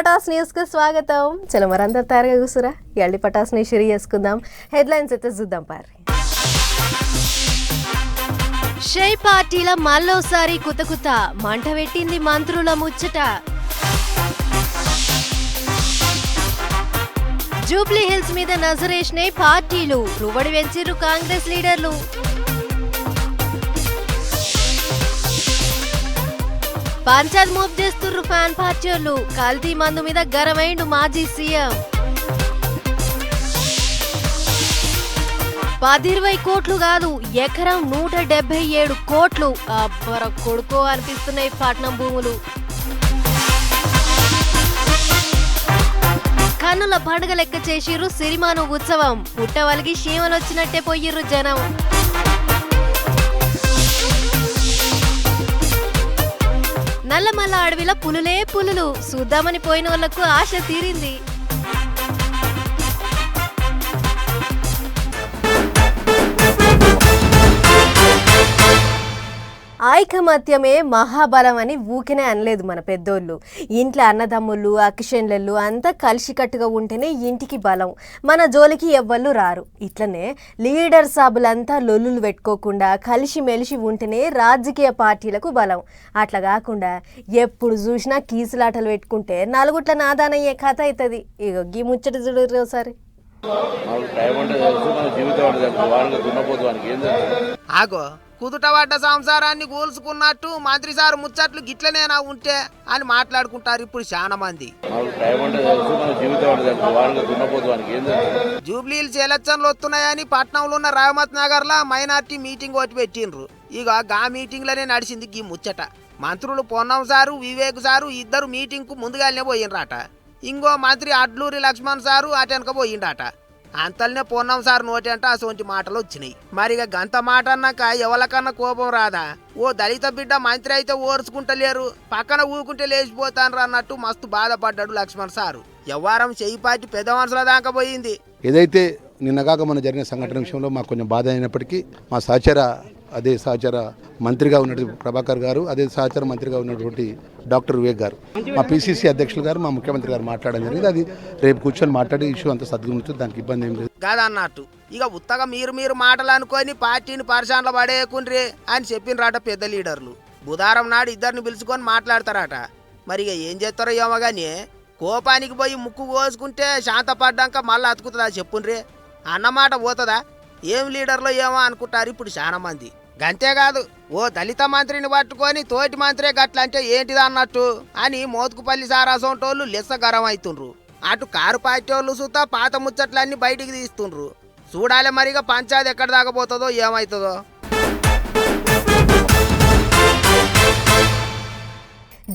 పటాస్ న్యూస్కు స్వాగతం. చలో మరందరు తయారుగా కూసురా ఎల్లి పటాస్ని షిరి చేసుకుందాం. హెడ్లైన్స్ అయితే చూద్దాం పారి షై పార్టీల మళ్ళోసారి కుతకుత. మంట పెట్టింది మంత్రుల ముచ్చట. జూబ్లీ హిల్స్ మీద నజరేసినాయి పార్టీలు. రువడి వెంచిర్రు కాంగ్రెస్ లీడర్లు. పంచాయత్ మూవ్ చేస్తుర్రు ఫ్యాన్ పార్టీలు. కల్తీ మందు మీద గరమైండు మాజీ సీఎం. పదిరవై కోట్లు కాదు ఎకరం నూట డెబ్బై ఏడు కోట్లు. అబ్బర కొడుకో అనిపిస్తున్నాయి పట్నం భూములు. కన్నుల పండుగ లెక్క చేసిర్రు సిరిమాను ఉత్సవం. పుట్టవలిగి శీమలు వచ్చినట్టే పోయిర్రు జనం. నల్లమల్ల అడవిలో పులులే పులులు. చూద్దామని పోయిన వాళ్ళకు ఆశ తీరింది. ఐకమత్యమే మహాబలం అని ఊకినే అనలేదు మన పెద్దోళ్ళు. ఇంట్లో అన్నదమ్ముళ్ళు అకిషన్లు అంతా కలిసికట్టుగా ఉంటేనే ఇంటికి బలం. మన జోలికి ఎవ్వళ్ళు రారు. ఇట్లనే లీడర్ సాబులంతా లొల్లులు పెట్టుకోకుండా కలిసి మెలిసి ఉంటేనే రాజకీయ పార్టీలకు బలం. అట్లా కాకుండా ఎప్పుడు చూసినా కీసులాటలు పెట్టుకుంటే నలుగుట్ల నాదానయ్యే కథ అవుతుంది ఇగో గీ ముచ్చట చూడరు ఒకసారి. ఆగో. కుదుటపడ్డ సంసారాన్ని కూల్చుకున్నట్టు మంత్రి సార్ ముచ్చట్లు గిట్లనేనా ఉంటే అని మాట్లాడుకుంటారు ఇప్పుడు చాలా మంది. జూబ్లీహిల్స్ ఎలక్షన్లు వస్తున్నాయని పట్నంలో ఉన్న రహమత్ నగర్ లా మైనార్టీ మీటింగ్ ఒకటి పెట్టిండ్రు. ఇక గా మీటింగ్లోనే నడిచింది గీ ముచ్చట. మంత్రులు పొన్నం సారు వివేక్ సారు ఇద్దరు మీటింగ్కు ముందుగానే పోయిండ్రట ఇంకో మంత్రి అడ్లూరి లక్ష్మణ్ సారు అటెనక పోయిండట. అంతల్నే పొన్నం సార్ నోటి అంటే అసోంటి మాటలు వచ్చినాయి. మరి ఇక గంత మాట అన్నాక ఎవరికన్నా కోపం రాదా? ఓ దళిత బిడ్డ మంత్రి అయితే ఓర్చుకుంటలేరు పక్కన ఊరుకుంటే లేచిపోతాన్రు అన్నట్టు మస్తు బాధపడ్డాడు లక్ష్మణ్ సారు. ఎవ్వారం చేయిపాటి పెద్ద మనుషుల దాకా పోయింది. ఏదైతే నిన్నగాక మన జరిగిన సంఘటన విషయంలో మాకు కొంచెం బాధ అయినప్పటికీ మా సహచర అదే సహచర మంత్రిగా ఉన్నటువంటి ప్రభాకర్ గారు అదే సహచర మంత్రిగా ఉన్నటువంటి డాక్టర్ వివేక్ గారు. మా పిసిసి అధ్యక్షులు గారు మా ముఖ్యమంత్రి గారు మాట్లాడడం జరిగింది. అది రేపు కూర్చొని మాట్లాడి ఇష్యూ అంత సద్గురించి దానికి ఇబ్బంది ఏం లేదు. కాదన్నట్టు. ఇక ఉత్తగా మీరు మీరు మాటలు అనుకొని పార్టీని పరిశానలు పడేయకుండ్రి అని చెప్పినరాట పెద్ద లీడర్లు. బుధారం నాడు ఇద్దరిని పిలుచుకొని మాట్లాడతారట. మరి ఇక ఏం చేస్తారో ఏమో కానీ కోపానికి పోయి ముక్కు కోసుకుంటే శాంతపడ్డాక మళ్ళీ అతుకుతుందా చెప్పుండ్రి? అన్నమాట పోతుందా? ఏం లీడర్లో ఏమో అనుకుంటారు ఇప్పుడు చాలా మంది. గంతేకాదు ఓ దళిత మంత్రిని పట్టుకొని తోటి మంత్రే గట్లంటే ఏంటిది అన్నట్టు? అని మోతుకుపల్లి సారాసోంటోళ్ళు లెస్స గరం అవుతుండ్రు అటు కారు పార్టీ వాళ్ళు సుతా పాత ముచ్చట్లన్నీ బయటికి తీస్తుండ్రు. చూడాలి మరిగా పంచాయతీ ఎక్కడ దాకా పోతుందో ఏమవుతుందో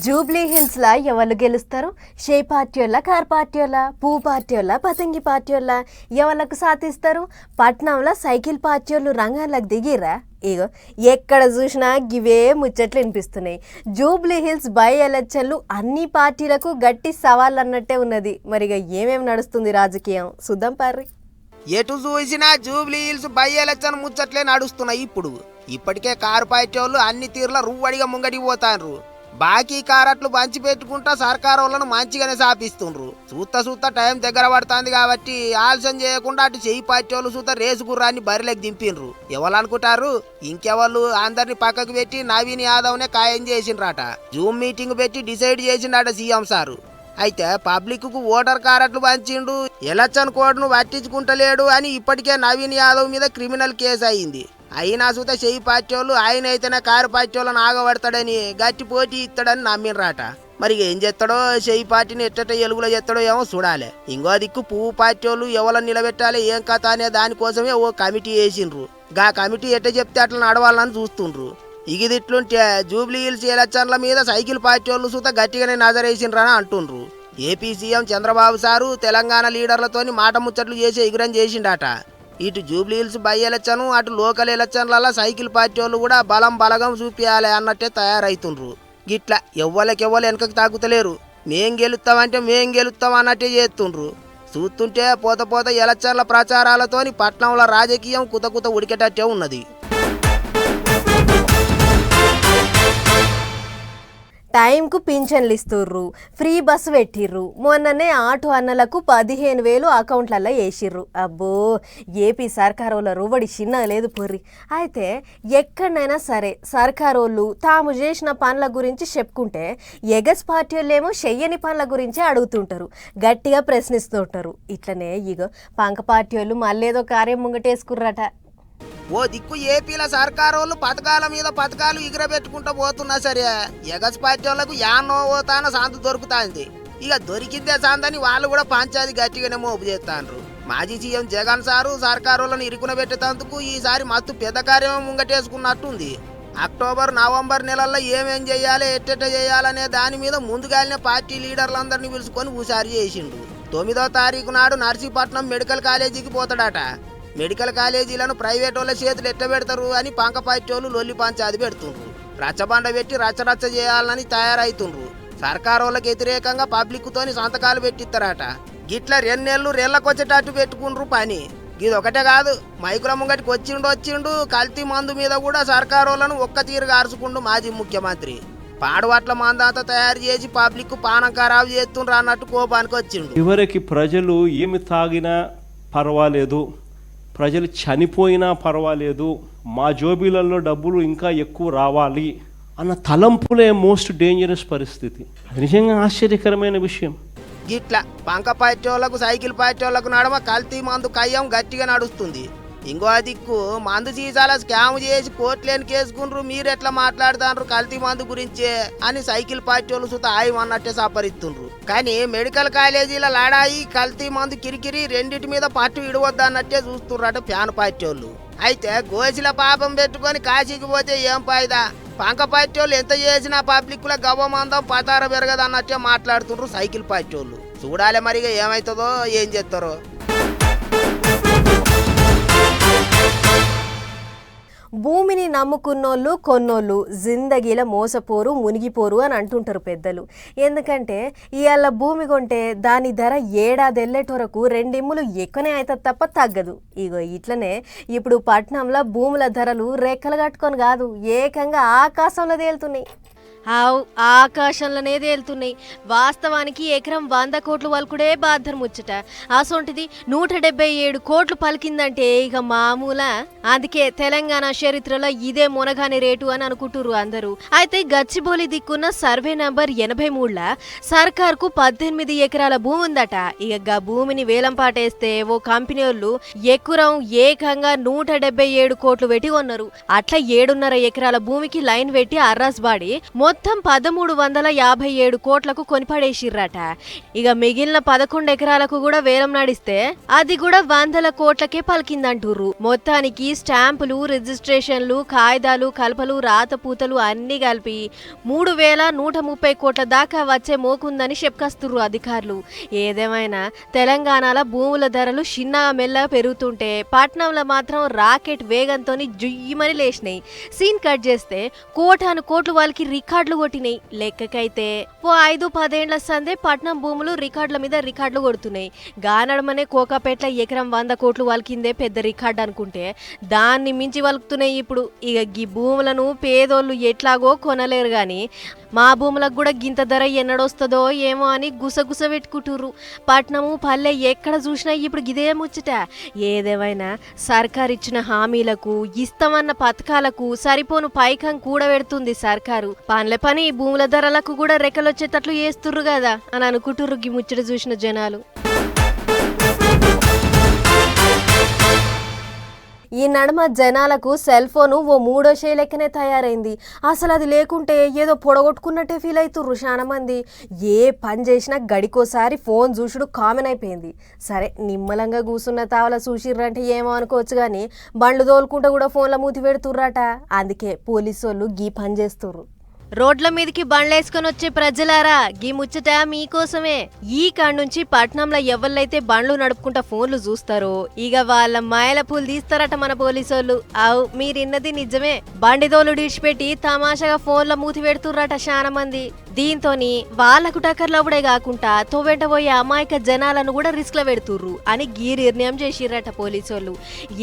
జూబ్లీ హిల్స్ లా ఎవరు గెలుస్తారు? షే పార్టీల కార్ పార్టీల పూ పార్టీల పతంగి పార్టీల ఎవరికి సాధిస్తారు? పట్నంలో సైకిల్ పార్టీలు రంగాలకు దిగిరా? ఇగో ఎక్కడ చూసినా గివే ముచ్చట్లు వినిపిస్తున్నాయి. జూబ్లీ హిల్స్ బై ఎలక్షన్లు అన్ని పార్టీలకు గట్టి సవాల్ అన్నట్టే ఉన్నది. మరిగా ఏమేమి నడుస్తుంది రాజకీయం? చూద్దాం పార్రి. ఎటు చూసినా జూబ్లీ హిల్స్ బై ఎలక్షన్ ముచ్చట్లే నడుస్తున్నాయి ఇప్పుడు. ఇప్పటికే కారు పార్టీ వాళ్ళు అన్ని తీరుల రువ్వడిగా ముంగడికి బాకీ కారట్లు పంచి పెట్టుకుంటా సర్కారు వాళ్ళను మంచిగానే సాపిస్తుండ్రు. చూత చూత టైం దగ్గర పడుతుంది కాబట్టి ఆలస్యం చేయకుండా అటు చెయ్యి పార్టీ వాళ్ళు రేసు గుర్రాన్ని బరిలోకి దింపిండ్రు ఎవరు అనుకుంటారు ఇంకెవళ్ళు అందరిని పక్కకు పెట్టి నవీన్ యాదవ్నే ఖాయం చేసిండ్రట. జూమ్ మీటింగ్ పెట్టి డిసైడ్ చేసిండట సీఎం సారు. అయితే పబ్లిక్కు ఓటర్ కారట్లు పంచిండు ఎలక్షన్ కోడ్ను పట్టించుకుంటలేడు అని ఇప్పటికే నవీన్ యాదవ్ మీద క్రిమినల్ కేసు అయింది. అయినా సుత చెయ్యి పార్టీ వాళ్ళు ఆయన అయితేనే కారు పార్టీ వాళ్ళని ఆగబడతాడని గట్టి పోటీ ఇస్తాడని నమ్మినరాట. మరి ఏం చేస్తాడో చెయ్యి పార్టీని ఎట్టట ఎలుగులో చేస్తాడో ఏమో చూడాలి. ఇంకో దిక్కు పువ్వు పార్టీ వాళ్ళు ఎవరిని నిలబెట్టాలి ఏం కథ అనే దానికోసమే ఓ కమిటీ వేసిండ్రు. గా కమిటీ ఎట్ట చెప్తే అట్లా నడవాలని చూస్తుండ్రు. ఇగిది ఇట్లుంటే జూబ్లీ హిల్స్ ఎలక్షన్ల మీద సైకిల్ పార్టీ వాళ్ళు సుత గట్టిగానే నజరేసిండ్రని అంటుండ్రు. AP CM Chandrababu sir Telangana లీడర్లతోని మాట ముచ్చట్లు చేసి ఎగురం చేసిండట. ఇటు జూబ్లీ హిల్స్ బై ఎలక్షన్ అటు లోకల్ ఎలక్షన్లలో సైకిల్ పార్టీ వాళ్ళు కూడా బలం బలగం చూపించాలి అన్నట్టే తయారవుతుండ్రు గిట్లా ఎవ్వలకెవ్వలు వెనకకు వెనకకి తాగుతలేరు మేం గెలుస్తామంటే మేం గెలుస్తాం అన్నట్టే చేస్తుండ్రు. చూస్తుంటే పోత పోత ఎలక్షన్ల ప్రచారాలతోని పట్నంలో రాజకీయం కుత కుత ఉడికేటట్టే ఉన్నది. టైంకు పింఛన్లు ఇస్తుర్రు ఫ్రీ బస్సు పెట్టిర్రు. మొన్ననే ఆటో అన్నలకు పదిహేను వేలు అకౌంట్లలో వేసిర్రు అబ్బో ఏపీ సర్కారోళ్ళ రువడి చిన్న లేదు పొర్రి. అయితే ఎక్కడైనా సరే సర్కారోళ్ళు తాము చేసిన పనుల గురించి చెప్పుకుంటే ఎగస్ పార్టీ వాళ్ళేమో చెయ్యని పనుల గురించి అడుగుతుంటారు. గట్టిగా ప్రశ్నిస్తుంటారు. ఇట్లనే ఇగో పంక పార్టీ వాళ్ళు మళ్ళీ ఏదో కార్యం ముంగటేసుకుర్రట. ఓ దిక్కు ఏపీల సర్కారోళ్ళు పథకాల మీద పథకాలు ఎగిరబెట్టుకుంటూ పోతున్నా సరే ఎగస్ పార్టీ వాళ్ళకు యాన్నో పోతాన శాంతి దొరుకుతాంది. ఇక దొరికిందే శాంతని వాళ్ళు కూడా పంచాది గట్టిగానే మోపు చేస్తాండ్రు. మాజీ సీఎం జగన్ సారు సర్కారోళ్ళను ఇరుకున పెట్టేటందుకు ఈసారి మస్తు పెద్ద కార్యమే ముంగటేసుకున్నట్టుంది. అక్టోబర్ నవంబర్ నెలల్లో ఏమేం చేయాలి ఎట్టెట్ట చేయాలనే దాని మీద ముందుగానే పార్టీ లీడర్లందరినీ పిలుచుకొని హుషారు చేసిండు. తొమ్మిదో తారీఖు నాడు నర్సీపట్నం మెడికల్ కాలేజీకి పోతాడట. మెడికల్ కాలేజీలను ప్రైవేట్ వాళ్ళ చేతులు ఎట్ట పెడతారు అని పంక వాళ్ళు లొల్లి పంచాది పెడుతుండ్రు. రచ్చబండ పెట్టి రచ్చరచ్చ చేయాలని తయారైతుండ్రు. సర్కార్ వాళ్ళకి వ్యతిరేకంగా పబ్లిక్తోని సంతకాలు పెట్టిస్తారట. గిట్ల రెండు రెళ్ళకొచ్చేటట్టు పెట్టుకుండ్రు పని. ఇది ఒకటే కాదు మైకుల ముంగటికి వచ్చిండు వచ్చిండు కల్తీ మందు మీద కూడా సర్కారోళ్ళను వాళ్ళను ఒక్క తీరుగా అరుచుకుండు మాజీ ముఖ్యమంత్రి. పాడవాట్ల మందాత తయారు చేసి పబ్లిక్ పానం ఖరాబు చేస్తుండ్రు అన్నట్టు కోపానికి వచ్చిండు. చివరికి ప్రజలు ఏమి తాగినా పర్వాలేదు. ప్రజలు చనిపోయినా పర్వాలేదు మా జోబీలలో డబ్బులు ఇంకా ఎక్కువ రావాలి అన్న తలంపులే మోస్ట్ డేంజరస్ పరిస్థితి. నిజంగా ఆశ్చర్యకరమైన విషయం. గిట్ల పంక పార్టీలకు సైకిల్ పార్టీలకు నడమ కల్తీ మందు కయ్యం గట్టిగా నడుస్తుంది. ఇంకో దిక్కు మందు సీసాల స్కామ్ చేసి కోట్లేని కేసుకుండ్రు మీరు ఎట్లా మాట్లాడుతాండ్రు కల్తీ మందు గురించే అని సైకిల్ పార్టీ వాళ్ళు సుత ఆయం అన్నట్టే సపరిస్తుండ్రు. కానీ మెడికల్ కాలేజీల లాడాయి కల్తీ మందు కిరికిరి రెండింటి మీద పట్టు ఇడవద్దన్నట్టే చూస్తుర్రట ఫ్యాన్ పార్టీ వాళ్ళు. అయితే గోసిల పాపం పెట్టుకొని కాశీకి పోతే ఏం ఫాయిదా? పంక పార్టీ వాళ్ళు ఎంత చేసినా పబ్లిక్ల గవ్వ గవ్వమందం పతార పెరగదన్నట్టే మాట్లాడుతుండ్రు సైకిల్ పార్టీ వాళ్ళు. చూడాలి మరిగా ఏమవుతుందో ఏం చేస్తారో భూమిని నమ్ముకున్నోళ్ళు కొన్నోళ్ళు జిందగీల మోసపోరు మునిగిపోరు అని అంటుంటారు పెద్దలు. ఎందుకంటే ఇవాళ భూమి కొంటే దాని ధర ఏడాది వెళ్ళేటోరకు రెండిమ్ములు ఎక్కువనే అవుతుంది తప్ప తగ్గదు. ఇగో ఇట్లనే ఇప్పుడు పట్నంలో భూముల ధరలు రెక్కలు కట్టుకొని కాదు ఏకంగా ఆకాశంలో తేలుతున్నాయి. ఆకాశంలోనేది వెళ్తున్నాయి వాస్తవానికి ఎకరం వంద కోట్లు వలుకుడే బాధర్ ముచ్చట. అసొంటిది నూట డెబ్బై ఏడు కోట్లు పలికిందంటే ఇక మామూల. అందుకే తెలంగాణ చరిత్రలో ఇదే మునగాని రేటు అని అనుకుంటురు అందరూ. అయితే గచ్చిబోలి దిక్కున్న సర్వే నంబర్ ఎనభై మూడుల సర్కార్కు పద్దెనిమిది ఎకరాల భూమి ఉందట. ఇక గా భూమిని వేలం పాటేస్తే ఓ కంపెనీ వాళ్ళు ఎకురం ఏకంగా నూట డెబ్బై ఏడు కోట్లు పెట్టి కొన్నారు. అట్లా ఏడున్నర ఎకరాల భూమికి లైన్ పెట్టి అర్రాస్ బాడి. మొత్తం మొత్తం పదమూడు వందల యాభై ఏడు కోట్లకు కొనిపడేసిర్రట. ఇక మిగిలిన పదకొండు ఎకరాలకు కూడా వేలం నడిస్తే అది కూడా వందల కోట్లకే పలికిందంటుర్రు. మొత్తానికి స్టాంపులు రిజిస్ట్రేషన్లు కాయిదాలు కలపలు రాతపూతలు అన్ని కలిపి మూడు వేల నూట ముప్పై కోట్ల దాకా వచ్చే మోకుందని చెప్పుకొస్తుర్రు అధికారులు. ఏదేమైనా తెలంగాణలో భూముల ధరలు చిన్నగా మెల్ల పెరుగుతుంటే పట్నంలో మాత్రం రాకెట్ వేగంతో జుయ్యమని లేచినాయి. సీన్ కట్ చేస్తే కోటాను కోట్లు వాళ్ళకి రికార్డులు కొట్టినాయి. లెక్కకైతే ఓ ఐదు పదేండ్ల సందే పట్నం భూములు రికార్డుల మీద రికార్డులు కొడుతున్నాయి. గానడమనే కోకాపేట్ల ఎకరం వంద కోట్లు వాళ్ళకిందే పెద్ద రికార్డు అనుకుంటే దాన్ని మించి వలుకుతున్నాయి ఇప్పుడు. ఇక గీ భూములను పేదోళ్ళు ఎట్లాగో కొనలేరు గాని మా భూములకు కూడా గింత ధర ఎన్నడొస్తుందో ఏమో అని గుసగుస పెట్టుకుంటుర్రు. పట్నము పల్లె ఎక్కడ చూసినా ఇప్పుడు గిదే ముచ్చట. ఏదేమైనా సర్కార్ ఇచ్చిన హామీలకు ఇస్తామన్న పథకాలకు సరిపోను పైకం కూడబెడుతుంది సర్కారు. పనుల పని భూముల ధరలకు కూడా రెక్కలొచ్చేటట్లు చేస్తుర్రు కదా అని అనుకుంటుర్రు గి ముచ్చట చూసిన జనాలు. ఈ నడుమ జనాలకు సెల్ ఫోను ఓ మూడో షే లెక్కనే తయారైంది. అసలు అది లేకుంటే ఏదో పొడగొట్టుకున్నట్టే ఫీల్ అవుతుర్రు మంది ఏ పని చేసినా గడికోసారి ఫోన్ చూసుడు కామన్ అయిపోయింది సరే నిమ్మలంగా కూసున్న తావల చూసిర్రంటే ఏమో అనుకోవచ్చు కానీ బండ్లు తోలుకుంటూ కూడా ఫోన్ల మూతి పెడుతుర్రట. అందుకే పోలీసు వాళ్ళు గీ పని చేస్తుర్రు. రోడ్ల మీదకి బండ్లేసుకొని వచ్చే ప్రజలారా గీ ముచ్చట మీకోసమే ఈ కాడ నుంచి పట్నంలో ఎవళ్ళైతే బండ్లు నడుపుకుంటా ఫోన్లు చూస్తారో ఇక వాళ్ళ మాయల పూలు తీస్తారట మన పోలీసోళ్ళు. అవు మీరిన్నది నిజమే. బండిదోలు డిడిచిపెట్టి తమాషాగా ఫోన్ల మూతి పెడుతుర్రట చాలా మంది దీంతోని వాళ్ళకు కుటాకర్లవుడే కాకుండా తోవెంట పోయే అమాయక జనాలను కూడా రిస్క్లో పెడుతుర్రు అని గీ నిర్ణయం చేసిర్రట పోలీసోళ్ళు.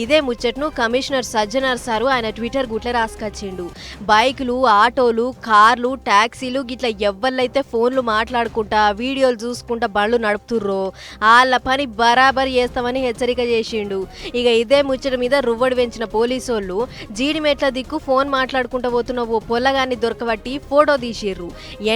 ఇదే ముచ్చట్ను కమిషనర్ సజ్జనార్ సారు ఆయన ట్విట్టర్ గుట్ల రాసుకొచ్చిండు. బైకులు ఆటోలు కార్లు టాక్సీలు గిట్ల ఎవ్వళ్ళైతే ఫోన్లు మాట్లాడుకుంటా వీడియోలు చూసుకుంటా బండ్లు నడుపుతుర్రో వాళ్ళ పని బరాబర్ చేస్తామని హెచ్చరిక చేసిండు. ఇక ఇదే ముచ్చట మీద రువ్వడి వెంచిన పోలీసోళ్ళు జీడిమెట్ల దిక్కు ఫోన్ మాట్లాడుకుంటూ పోతున్న ఓ పొల్లగాన్ని దొరకబట్టి ఫోటో తీసిర్రు.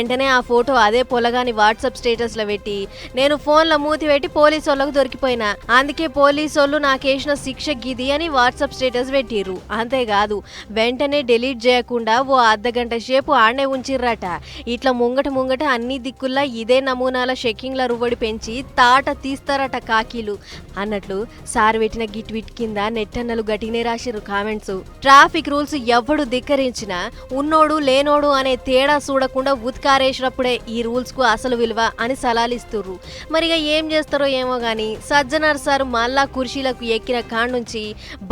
వెంటనే ఆ ఫోటో అదే పొలగాని వాట్సాప్ స్టేటస్లో పెట్టి నేను ఫోన్లో మూతి పెట్టి పోలీసు వాళ్ళకు దొరికిపోయినా. అందుకే పోలీసోళ్ళు నాకేసిన శిక్ష గిది అని వాట్సాప్ స్టేటస్ పెట్టిర్రు. అంతేకాదు వెంటనే డిలీట్ చేయకుండా ఓ అర్ధ గంట సేపు ఆడనే ఉంచిర్రట. ఇట్లా ముంగట ముంగట అన్ని దిక్కుల్లా ఇదే నమూనాల షెక్కింగ్ల రువ్వడి పెంచి తాట తీస్తారట కాకీలు. అన్నట్లు సార్ పెట్టిన గిట్విట్ కింద నెట్టన్నలు గట్టినే రాసిరు కామెంట్స్. ట్రాఫిక్ రూల్స్ ఎవడు ధిక్కరించినా ఉన్నోడు లేనోడు అనే తేడా చూడకుండా పారేసినప్పుడే ఈ రూల్స్కు అసలు విలువ అని సలాలిస్తుర్రు మరిగా ఏం చేస్తారో ఏమో గాని సజ్జనార్ సార్ మళ్ళా కుర్చీలకు ఎక్కిన కాడ్నుంచి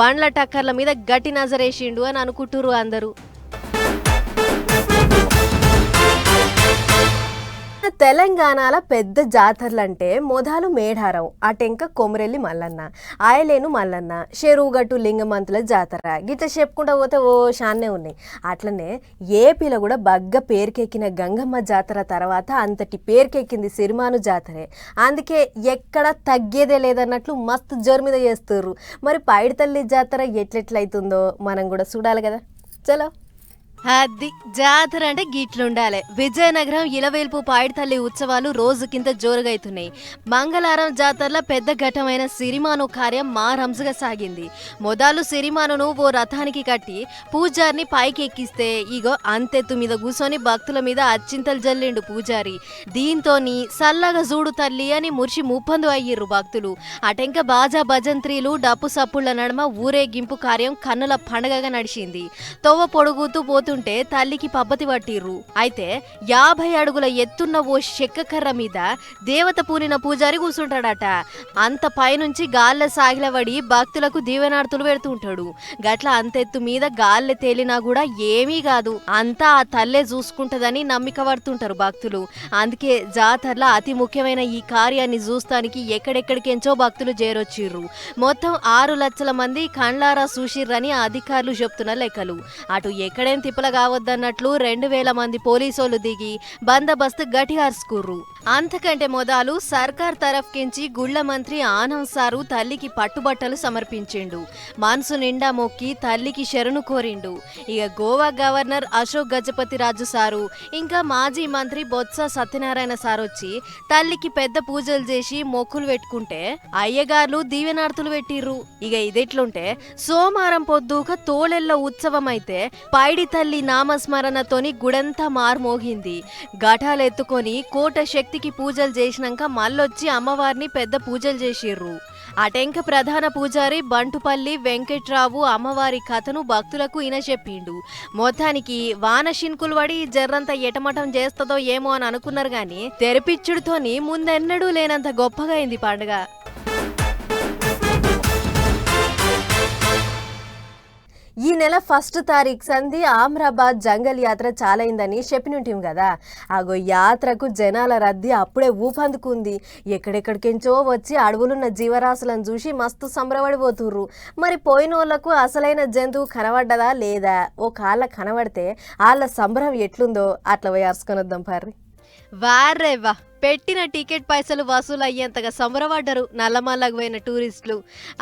బండ్ల టక్కర్ల మీద గట్టి నజరేసిండు అని అనుకుంటుర్రు అందరూ. తెలంగాణల పెద్ద జాతరలంటే మొదలు మేడారం అటెంక కొమరెల్లి మల్లన్న ఆయలేను మల్లన్న షెరువుగట్టు లింగమంతుల జాతర. గిట్ట చెప్పుకుంటా పోతే ఓ షాన్నే ఉన్నాయి అట్లనే ఏపీలో కూడా బగ్గ పేరుకెక్కిన గంగమ్మ జాతర తర్వాత అంతటి పేరుకెక్కింది సిరిమాను జాతరే. అందుకే ఎక్కడ తగ్గేదే లేదన్నట్లు మస్తు జోరు మీద చేస్తుర్రు. మరి పైడితల్లి జాతర ఎట్లెట్లయితుందో మనం కూడా చూడాలి కదా. చలో. అది జాతర అంటే గిట్లుండాలి. విజయనగరం ఇలవేల్పు పాయిడితల్లి ఉత్సవాలు రోజు కింద జోరుగైతున్నాయి. మంగళవారం జాతరలో పెద్ద ఘటమైన సిరిమాను కార్యం మా రంజుగా సాగింది. మొదలు సిరిమానును ఓ రథానికి కట్టి పూజారిని పైకి ఎక్కిస్తే ఇగో అంతెత్తు మీద కూర్చొని భక్తుల మీద అచ్చింతలు జల్లిండు పూజారి. దీంతోని సల్లగా జూడు తల్లి అని మురిసి ముప్పందు అయ్యిర్రు భక్తులు. అటెంక బాజా భజంత్రీలు డప్పు సప్పుళ్ళ నడుమ ఊరేగింపు కార్యం కన్నుల పండగగా నడిచింది. తొవ్వ పొడుగుతూ పోతు పోతుంటే తల్లికి పబ్బతి పట్టిర్రు. అయితే యాభై అడుగుల ఎత్తున్న ఓ చెక్క కర్ర మీద దేవత పూనిన పూజారి కూర్చుంటాడట అంత పైనుంచి గాల్ల సాగిలబడి భక్తులకు దీవెనార్తులు పెడుతుంటాడు గట్ల అంతెత్తు మీద గాల్లె తేలినా కూడా ఏమీ కాదు. అంతా ఆ తల్లే చూసుకుంటదని నమ్మిక పడుతుంటారు భక్తులు. అందుకే జాతరలో అతి ముఖ్యమైన ఈ కార్యాన్ని చూస్తానికి ఎక్కడెక్కడికెంచో భక్తులు చేరొచ్చిర్రు. మొత్తం ఆరు లక్షల మంది కండ్లారా చూసిర్రని అధికారులు చెప్తున్న లెక్కలు. అటు ఎక్కడేం తిప్పల కావద్దన్నట్లు రెండు వేల మంది పోలీసోలు దిగి బందోబస్తు గట్టిగార్చుకుర్రు అంతకంటే మొదలు సర్కార్ తరఫ్కించి గుళ్ళ మంత్రి ఆనంద్ సారు తల్లికి పట్టుబట్టలు సమర్పించిండు. మనసు నిండా మొక్కి తల్లికి శరణు కోరిండు. ఇక గోవా గవర్నర్ అశోక్ గజపతి రాజు సారు ఇంకా మాజీ మంత్రి బొత్స సత్యనారాయణ సార్ వచ్చి తల్లికి పెద్ద పూజలు చేసి మొక్కులు పెట్టుకుంటే అయ్యగార్లు దీవెనార్తులు పెట్టిర్రు. ఇక ఇదెట్లుంటే సోమవారం పొద్దుక తోలెల్ల ఉత్సవం అయితే పైడి తల్లి నామస్మరణతోని గుడంతా మార్మోగింది. ఘటాలెత్తుకొని కోట శక్తికి పూజలు చేసినాక మళ్ళొచ్చి అమ్మవారిని పెద్ద పూజలు చేసిర్రు. అటెంక ప్రధాన పూజారి బంటుపల్లి వెంకట్రావు అమ్మవారి కథను భక్తులకు ఈయన చెప్పిండు. మొత్తానికి వాన శిన్కులు పడి జర్రంత ఎటమటం చేస్తుందో ఏమో అని అనుకున్నారు గాని తెరపిచ్చుడుతోని ముందెన్నడూ లేనంత గొప్పగా అయింది పండుగ. ఈ నెల ఫస్ట్ తారీఖు సంధి ఆమ్రాబాద్ జంగల్ యాత్ర చాలైందని చెప్పినుంటాం కదా. అగో యాత్రకు జనాల రద్దీ అప్పుడే ఊపందుకుంది. ఎక్కడెక్కడికించో వచ్చి అడవులున్న జీవరాశులను చూసి మస్తు సంబరపడిపోతుర్రు. మరి పోయిన వాళ్ళకు అసలైన జంతువు కనబడ్డదా లేదా? ఓ కాళ్ళ కనబడితే వాళ్ళ సంబరం ఎట్లుందో అట్లా పోయి అరుచుకొని వద్దాం పర్రి వారేవా పెట్టిన టికెట్ పైసలు వసూలు అయ్యేంతగా సంబరపడ్డరు నల్లమల్లకు పోయిన టూరిస్టులు.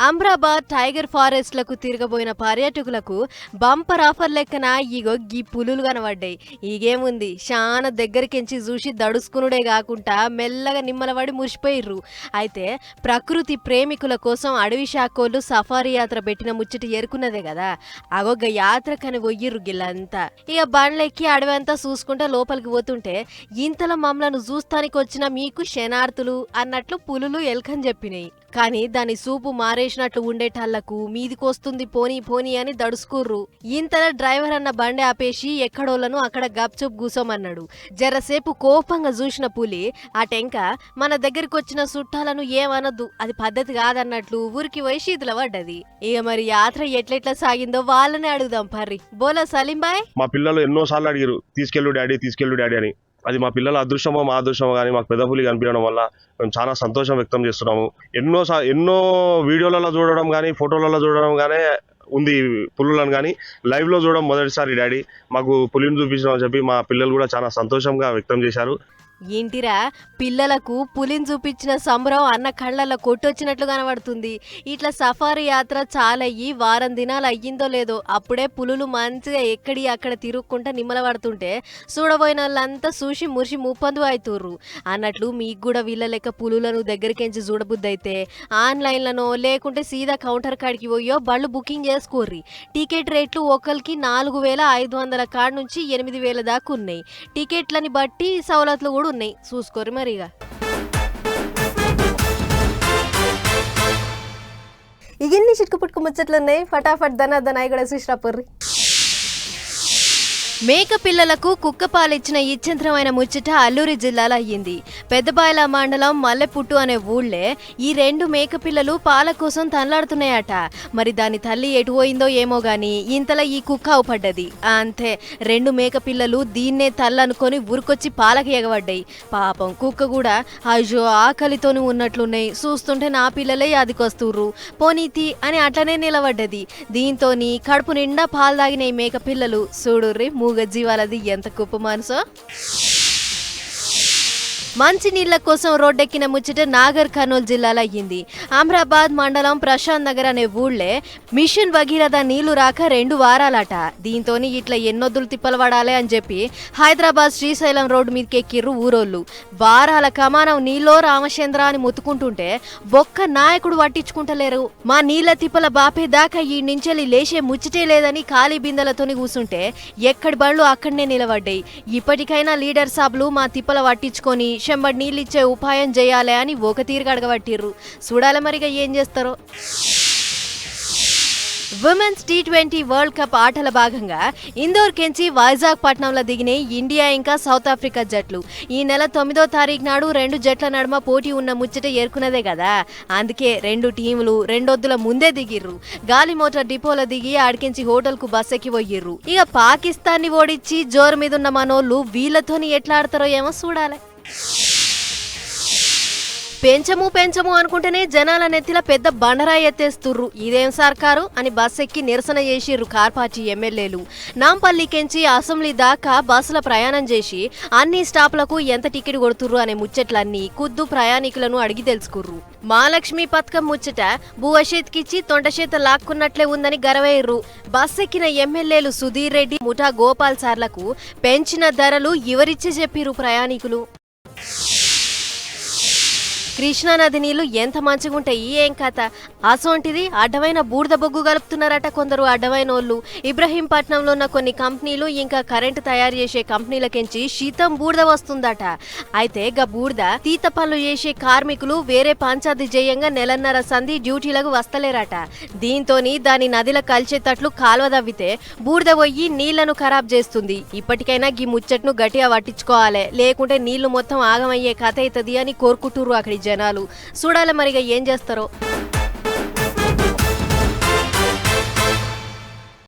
అమ్రాబాద్ టైగర్ ఫారెస్ట్లకు తిరగబోయిన పర్యాటకులకు బంపర్ ఆఫర్ లెక్కన ఇగో గీ పులులు కనబడ్డాయి. ఈగేముంది చాలా దగ్గరికించి చూసి దడుసుకునుడే కాకుండా మెల్లగా నిమ్మలబడి మురిసిపోయిర్రు. అయితే ప్రకృతి ప్రేమికుల కోసం అడవి శాఖోళ్ళు సఫారీ యాత్ర పెట్టిన ముచ్చట ఎరుకున్నదే కదా. అగొగ్గ యాత్ర కని పోయిర్రు గిల్లంతా ఇక బండ్లెక్కి అడవి అంతా చూసుకుంటే లోపలికి పోతుంటే ఇంతలో మమ్మలను చూస్తానికి వచ్చి వచ్చిన మీకు శనార్థులు అన్నట్లు పులులు ఎల్కని చెప్పినాయి. కానీ దాని సూపు మారేసినట్లు ఉండేటాళ్ళకు మీదికొస్తుంది పోనీ పోనీ అని దడుసుకుర్రు. ఇంతలో డ్రైవర్ అన్న బండి ఆపేసి ఎక్కడోళ్ళను అక్కడ గప్చుప్ కూసోమన్నాడు. జరసేపు కోపంగా చూసిన పులి ఆ టెంక మన దగ్గరికి వచ్చిన చుట్టాలను ఏమనద్దు అది పద్ధతి కాదన్నట్లు ఊరికి పోయి శీతల పడ్డది. ఇక మరి యాత్ర ఎట్లెట్లా సాగిందో వాళ్ళనే అడుగుదాం పర్రి. బోలా సలీం బాయ్ మా పిల్లలు ఎన్నో సార్లు అడిగారు తీసుకెళ్ళు డాడీ తీసుకెళ్ళు డాడీ అని. అది మా పిల్లల అదృష్టమో మా అదృష్టమో కానీ మాకు పెద్ద పులి కనిపించడం వల్ల మేము చాలా సంతోషం వ్యక్తం చేస్తున్నాము. ఎన్నో సా- ఎన్నో వీడియోలలో చూడడం కానీ ఫోటోలలో చూడడం కానీ ఉంది పులులను కానీ లైవ్లో చూడడం మొదటిసారి డాడీ. మాకు పులిని చూపించడం అని చెప్పి మా పిల్లలు కూడా చాలా సంతోషంగా వ్యక్తం చేశారు. ఏంటిరా? పిల్లలకు పులిని చూపించిన సంబరం అన్న కళ్ళల్లో కొట్టొచ్చినట్లు కనబడుతుంది. ఇట్లా సఫారీ యాత్ర చాలయ్యి వారం దినాలు అయ్యిందో లేదో అప్పుడే పులులు మంచిగా ఎక్కడి అక్కడ తిరుగుకుంటా నిమ్మలపడుతుంటే చూడబోయిన వాళ్ళంతా చూసి మురిసి ముప్పందు అవుతుర్రు అన్నట్లు మీకు కూడా వీళ్ళ లెక్క పులులను దగ్గరికించి చూడబుద్ది అయితే ఆన్లైన్లనో లేకుంటే సీదా కౌంటర్ కాడికి పోయో బళ్ళు బుకింగ్ చేసుకోర్రి. టికెట్ రేట్లు ఒకరికి నాలుగు వేల ఐదు వందల కాడ నుంచి ఎనిమిది వేల దాకా ఉన్నాయి. టికెట్లని బట్టి సవలతులు కూడా ఉన్నాయి. చూసుకోరు మరిగా. ఇవన్నీ చిట్కు పుట్టుకు ముచ్చట్లు ఉన్నాయి ఫటాఫట్ దన ధనాయి కూడా చూసిరాపర్రి మేక పిల్లలకు కుక్క పాలిచ్చిన ఇచ్చంత్రమైన ముచ్చట అల్లూరి జిల్లాలో అయ్యింది. పెద్దబాయల మండలం మల్లెపుట్టు అనే ఊళ్ళే ఈ రెండు మేక పిల్లలు పాల కోసం తనలాడుతున్నాయట. మరి దాని తల్లి ఎటు పోయిందో ఏమో గాని ఇంతలా ఈ కుక్క అవుపడ్డది అంతే రెండు మేక పిల్లలు దీన్నే తల్లనుకొని ఉరికొచ్చి పాలకి ఎగబడ్డాయి. పాపం కుక్క కూడా అయ్యో ఆకలితోని ఉన్నట్లున్నాయి. చూస్తుంటే నా పిల్లలే యాదికొస్తుర్రు. పోనీతి అని అట్లనే నిలబడ్డది. దీంతోని కడుపు నిండా పాలు తాగిన ఈ మేక పిల్లలు. చూడుర్రి మూగ జీవాలది ఎంత గొప్ప మనసో మంచి నీళ్ళ కోసం రోడ్డెక్కిన ముచ్చట నాగర్ కర్నూలు జిల్లాలో అయ్యింది. అమ్రాబాద్ మండలం ప్రశాంత్ నగర్ అనే ఊళ్ళే మిషన్ భగీరథ నీళ్ళు రాక రెండు వారాలట. దీంతోని ఇట్లా ఎన్నొద్దులు తిప్పలు పడాలి అని చెప్పి హైదరాబాద్ శ్రీశైలం రోడ్డు మీదకి ఎక్కిర్రు ఊరోళ్ళు. వారాల కమానం నీళ్ళో రామచంద్ర అని ముత్తుకుంటుంటే బొక్క నాయకుడు పట్టించుకుంటలేరు. మా నీళ్ళ తిప్పల బాపే దాకా ఈ నుంచెల్లి లేచే ముచ్చటే లేదని ఖాళీ బిందెలతోని కూసుంటే ఎక్కడి బళ్ళు అక్కడనే నిలబడ్డాయి. ఇప్పటికైనా లీడర్ సాబ్లు మా తిప్పల పట్టించుకొని చెంబడి నీళ్ళిచ్చే ఉపాయం చేయాలి అని ఒక తీరుగా అడగబట్టిర్రు. చూడాలి మరిగా ఏం చేస్తారో? Women's T twenty world cup ఆటల భాగంగా ఇందోర్ కెంచి వైజాగ్ పట్నంలో దిగినాయి ఇండియా ఇంకా సౌత్ ఆఫ్రికా జట్లు. ఈ నెల తొమ్మిదో తారీఖు నాడు రెండు జట్ల నడుమ పోటీ ఉన్న ముచ్చట ఏర్కున్నదే కదా. అందుకే రెండు టీములు రెండొద్దుల ముందే దిగిర్రు. గాలి మోటార్ డిపోలో దిగి ఆడికించి హోటల్కు బస్ ఎక్కి పోయిర్రు. ఇక పాకిస్తాన్ని ఓడించి జోరు మీద ఉన్న మనోళ్ళు వీళ్ళతోని ఎట్లా ఆడతారో ఏమో చూడాలి. పెంచము పెంచము అనుకుంటేనే జనాల నెత్తిల పెద్ద బండరాయి ఎత్తేస్తుర్రు. ఇదేం సర్కారు? అని బస్ ఎక్కి నిరసన చేసిర్రు కార్ పార్టీ ఎమ్మెల్యేలు. నాంపల్లికెంచి అసెంబ్లీ దాకా బస్సుల ప్రయాణం చేసి అన్ని స్టాప్లకు ఎంత టికెట్ కొడుతుర్రు అనే ముచ్చట్లన్నీ కుద్దు ప్రయాణికులను అడిగి తెలుసుకుర్రు. మహాలక్ష్మి పథకం ముచ్చట భూవషేత్కిచ్చి తొండచేత లాక్కున్నట్లే ఉందని గరవేర్రు బస్ ఎక్కిన ఎమ్మెల్యేలు సుధీర్ రెడ్డి ముఠా గోపాల్ సార్లకు పెంచిన ధరలు ఎవరిచ్చి చెప్పిర్రు ప్రయాణికులు. కృష్ణానది నీళ్ళు ఎంత మంచిగా ఉంటాయి ఏం కథ. అసోంటిది అడ్డమైన బూడిద బొగ్గు కలుపుతున్నారట కొందరు అడ్డమైన వాళ్ళు ఇబ్రహీంపట్నంలో ఉన్న కొన్ని కంపెనీలు ఇంకా కరెంటు తయారు చేసే కంపెనీలకించి శీతం బూడిద వస్తుందట. అయితే గా బూడిద తీత పనులు చేసే కార్మికులు వేరే పంచాది జయంగా నెలన్నర సంధి డ్యూటీలకు వస్తలేరట. దీంతోని దాని నదిల కలిసేటట్లు కాలువ దవ్వితే బూడిద పోయి నీళ్ళను ఖరాబ్ చేస్తుంది. ఇప్పటికైనా గీ ముచ్చట్ను గట్టిగా పట్టించుకోవాలి. లేకుంటే నీళ్ళు మొత్తం ఆగమయ్యే కథ అవుతుంది అని కోరుకుంటురు అక్కడి జనాలు. చూడాలి మరిగా ఏం చేస్తారో.